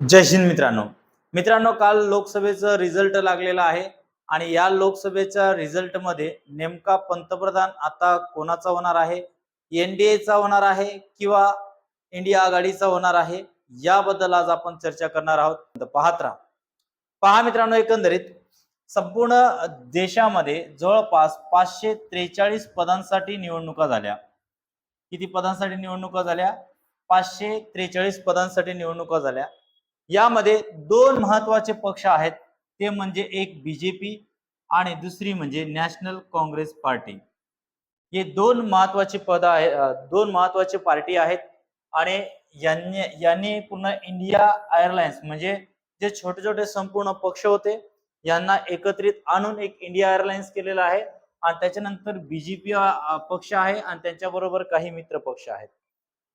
जय हिंद मित्रांनो. मित्रांनो काल लोकसभेचं रिझल्ट लागलेला आहे आणि या लोकसभेच्या रिझल्टमध्ये नेमका पंतप्रधान आता कोणाचा होणार आहे? एनडीएचा होणार आहे किंवा इंडिया आघाडीचा होणार आहे? याबद्दल आज आपण चर्चा करणार आहोत. पाहत राहा. पहा मित्रांनो एकंदरीत संपूर्ण देशामध्ये जवळपास पाचशे त्रेचाळीस पदांसाठी निवडणुका झाल्या. किती पदांसाठी निवडणुका झाल्या? पाचशे त्रेचाळीस पदांसाठी निवडणुका झाल्या. यामध्ये दोन महत्त्वाचे पक्ष आहेत. ते म्हणजे एक बीजेपी आणि दुसरी म्हणजे नॅशनल काँग्रेस पार्टी हे दोन महत्त्वाचे पद आहे दोन महत्त्वाचे पार्टी आहेत आणि यांनी यांनी पुन्हा इंडिया एअरलाइन्स म्हणजे जे छोटे छोटे संपूर्ण पक्ष होते यांना एकत्रित आणून एक इंडिया एअरलाइन्स केलेला आहे आणि त्याच्यानंतर बीजेपी पक्ष आहे आणि त्यांच्याबरोबर काही मित्र पक्ष आहेत.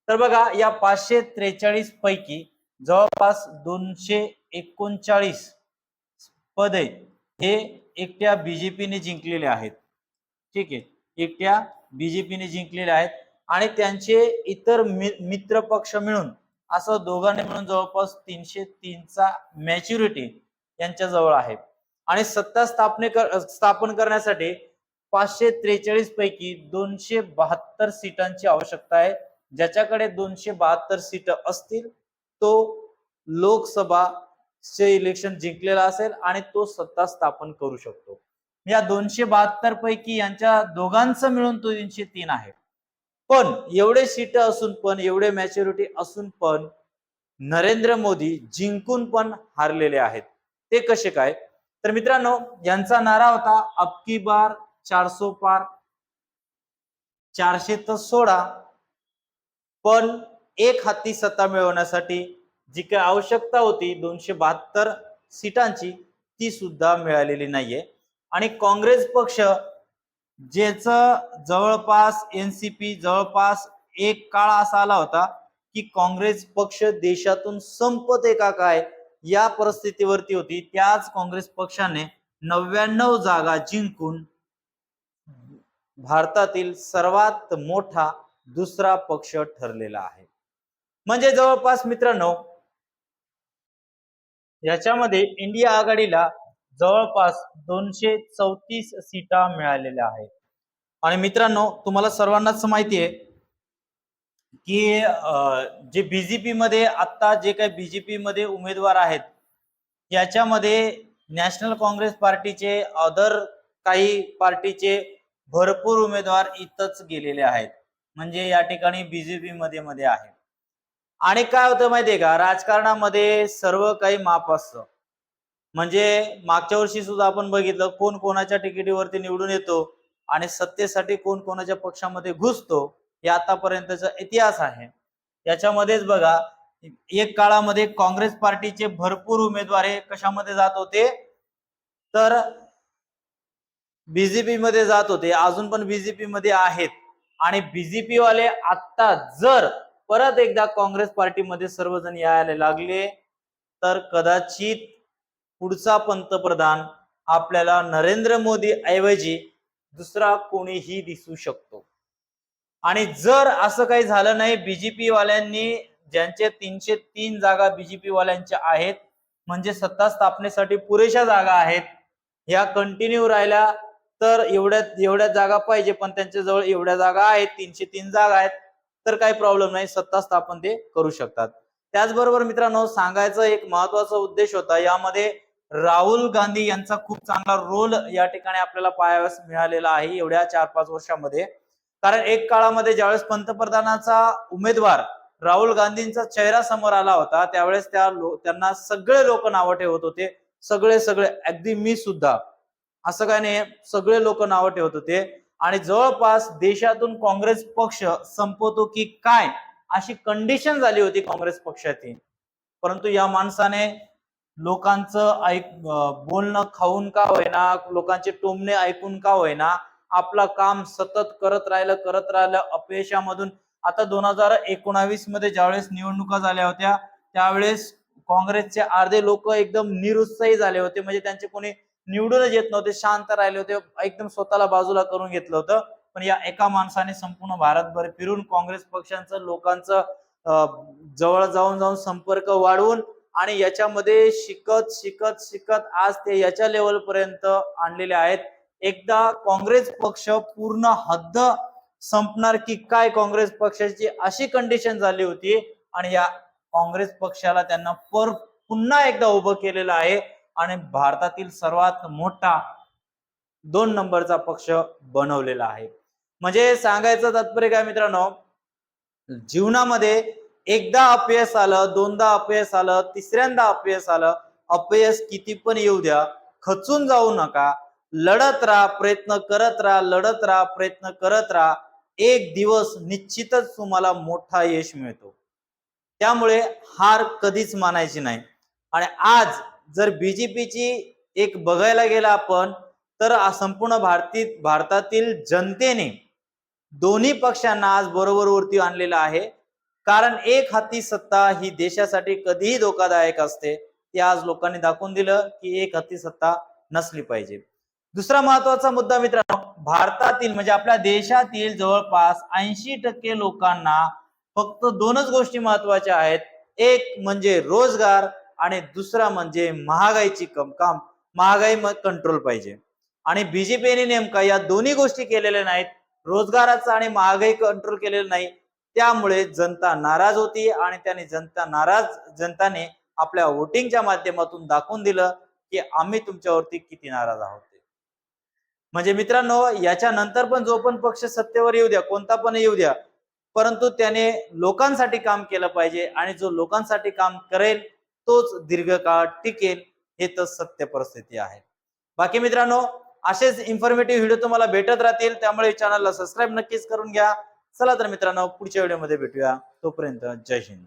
तर बघा या पाचशे त्रेचाळीस पैकी जवळपास दोनशे एकोणचाळीस पदे हे एकट्या बीजेपीने जिंकलेले आहेत. ठीक आहे. एकट्या बीजेपीने जिंकलेले आहेत आणि त्यांचे इतर मि- मित्र पक्ष मिळून असं दोघांनी मिळून जवळपास तीनशे तीनचा मॅच्युरिटी यांच्या जवळ आहे. आणि सत्ता स्थापने कर स्थापन करण्यासाठी पाचशे त्रेचाळीस पैकी दोनशे बहात्तर सीटांची आवश्यकता आहे. ज्याच्याकडे दोनशे बहात्तर सीट असतील तो लोकसभा चे इलेक्शन जिंकलेला असेल आणि तो सत्ता स्थापन करू शकतो. या दोनशे बहात्तर पैकी यांच्या दोघांचं मिळून तो तीनशे तीन आहे. पण एवढे सीट असून पण एवढे मॅच्युरिटी असून पण नरेंद्र मोदी जिंकून पण हारलेले आहेत. ते कसे काय? तर मित्रांनो यांचा नारा होता अबकी बार चारसो पार चारशे तर सोडा पण एक हाती सत्ता मिळवण्यासाठी जी काही आवश्यकता होती दोनशे बहात्तर सीटांची ती सुद्धा मिळालेली नाहीये. आणि काँग्रेस पक्ष ज्याच जवळपास एनसीपी जवळपास एक काळ असा आला होता की काँग्रेस पक्ष देशातून संपत का काय या परिस्थितीवरती होती. त्याच काँग्रेस पक्षाने नव्याण्णव जागा जिंकून भारतातील सर्वात मोठा दुसरा पक्ष ठरलेला आहे. म्हणजे जवळपास मित्रांनो याच्यामध्ये इंडिया आघाडीला जवळपास दोनशे चौतीस सीटा मिळालेल्या आहेत. आणि मित्रांनो तुम्हाला सर्वांनाच माहिती आहे की जे बीजेपी मध्ये आता जे काही बीजेपी मध्ये उमेदवार आहेत याच्यामध्ये नॅशनल काँग्रेस पार्टीचे अदर काही पार्टीचे भरपूर उमेदवार इथंच गेलेले आहेत. म्हणजे या ठिकाणी बीजेपी मध्ये मध्ये आहे आणि काय होतं माहितीये का? राजकारणामध्ये सर्व काही माप असतं. म्हणजे मागच्या वर्षी सुद्धा आपण बघितलं कोण कोणाच्या तिकिटीवरती निवडून येतो आणि सत्तेसाठी कोण कोणाच्या पक्षामध्ये घुसतो हे आतापर्यंतचा इतिहास आहे. याच्यामध्येच बघा एक काळामध्ये काँग्रेस पार्टीचे भरपूर उमेदवार हे कशामध्ये जात होते? तर बीजेपी मध्ये जात होते. अजून पण बीजेपी मध्ये आहेत. आणि बीजेपी वाले आता जर परत एकदा काँग्रेस पार्टीमध्ये सर्वजण यायला लागले. तर कदाचित पुढचा पंतप्रधान आपल्याला नरेंद्र मोदी ऐवजी दुसरा कोणीही दिसू शकतो. आणि जर असं काही झालं नाही बीजेपी वाल्यांनी ज्यांचे तीनशे तीन जागा बीजेपी वाल्यांच्या आहेत म्हणजे सत्ता स्थापनेसाठी पुरेशा जागा आहेत ह्या कंटिन्यू राहिल्या तर एवढ्या एवढ्या जागा पाहिजे पण त्यांच्या जवळ एवढ्या जागा आहेत तीनशे तीन जागा आहेत. तर काही प्रॉब्लेम नाही. सत्ता स्थापन ते करू शकतात. त्याचबरोबर मित्रांनो सांगायचा एक महत्त्वाचा उद्देश होता. यामध्ये राहुल गांधी यांचा खूप चांगला रोल या ठिकाणी आपल्याला पाहावयास मिळालेला आहे एवढ्या चार पाच वर्षामध्ये. कारण एक काळामध्ये ज्यावेळेस पंतप्रधानाचा उमेदवार राहुल गांधींचा चेहरा समोर आला होता त्यावेळेस त्या त्यांना सगळे लोक नावं ठेवत होते. सगळे सगळे अगदी मी सुद्धा असं काय नाही सगळे लोक नावं ठेवत होते. आणि जवळपास देशातून काँग्रेस पक्ष संपवतो की काय अशी कंडिशन झाली होती काँग्रेस पक्षाची. परंतु या माणसाने लोकांचं ऐक बोलणं खाऊन का होईना लोकांचे टोमणे ऐकून का होईना आपलं काम सतत करत राहिलं करत राहिलं अपयशामधून. आता दोन हजार एकोणावीसमध्ये ज्यावेळेस निवडणुका झाल्या होत्या त्यावेळेस काँग्रेसचे अर्धे लोक एकदम निरुत्साही झाले होते. म्हणजे त्यांचे कोणी निवडूनच येत नव्हते शांत राहिले होते एकदम स्वतःला बाजूला करून घेतलं होतं. पण या एका माणसाने संपूर्ण भारतभर फिरून काँग्रेस पक्षांचं लोकांचं जवळ जाऊन जाऊन संपर्क वाढवून आणि याच्यामध्ये शिकत शिकत शिकत आज ते याच्या लेवल पर्यंत आणलेले आहेत. एकदा काँग्रेस पक्ष पूर्ण हद्द संपणार की काय काँग्रेस पक्षाची अशी कंडिशन झाली होती आणि या काँग्रेस पक्षाला त्यांना पर पुन्हा एकदा उभं केलेलं आहे. आणि भारतातील सर्वात मोठा दोन नंबरचा पक्ष बनवलेला आहे. म्हणजे सांगायचं तात्पर्य काय मित्रांनो? जीवनामध्ये एकदा अपयश आलं दोनदा अपयश आलं तिसऱ्यांदा अपयश आलं अपयश किती पण येऊ द्या खचून जाऊ नका. लढत राहा प्रयत्न करत राहा लढत राहा प्रयत्न करत राहा. एक दिवस निश्चितच तुम्हाला मोठा यश मिळतो. त्यामुळे हार कधीच मानायची नाही. आणि आज जर बीजेपीची एक बघायला गेला आपण तर संपूर्ण भारतीत भारतातील जनतेने दोन्ही पक्षांना आज बरोबरवरती आणलेलं आहे. कारण एक हाती सत्ता ही देशासाठी कधीही धोकादायक असते ते आज लोकांनी दाखवून दिलं की एक हाती सत्ता नसली पाहिजे. दुसरा महत्त्वाचा मुद्दा मित्रांनो भारतातील म्हणजे आपल्या देशातील जवळपास ऐंशी टक्के लोकांना फक्त दोनच गोष्टी महत्त्वाच्या आहेत. एक म्हणजे रोजगार आणि दुसरा म्हणजे महागाईची कमकाम महागाई कंट्रोल पाहिजे. आणि बीजेपीने नेमका या दोन्ही गोष्टी केलेल्या नाहीत रोजगाराचा आणि महागाई कंट्रोल केलेलं नाही त्यामुळे जनता नाराज होती आणि त्याने जनता नाराज जनताने आपल्या वोटिंगच्या माध्यमातून दाखवून दिलं की आम्ही तुमच्यावरती किती नाराज आहोत म्हणजे मित्रांनो याच्या नंतर पण जो पण पक्ष सत्तेवर येऊ द्या कोणता पण येऊ द्या परंतु त्याने लोकांसाठी काम केलं पाहिजे आणि जो लोकांसाठी काम करेल तोच दीर्घकाळ टिकेल हे तर सत्य परिस्थिती आहे. बाकी मित्रांनो असेच इन्फॉर्मेटिव्ह व्हिडिओ तुम्हाला भेटत राहतील त्यामुळे चॅनलला सबस्क्राईब नक्कीच करून घ्या. चला तर मित्रांनो पुढच्या व्हिडिओमध्ये भेटूया. तोपर्यंत जय हिंद.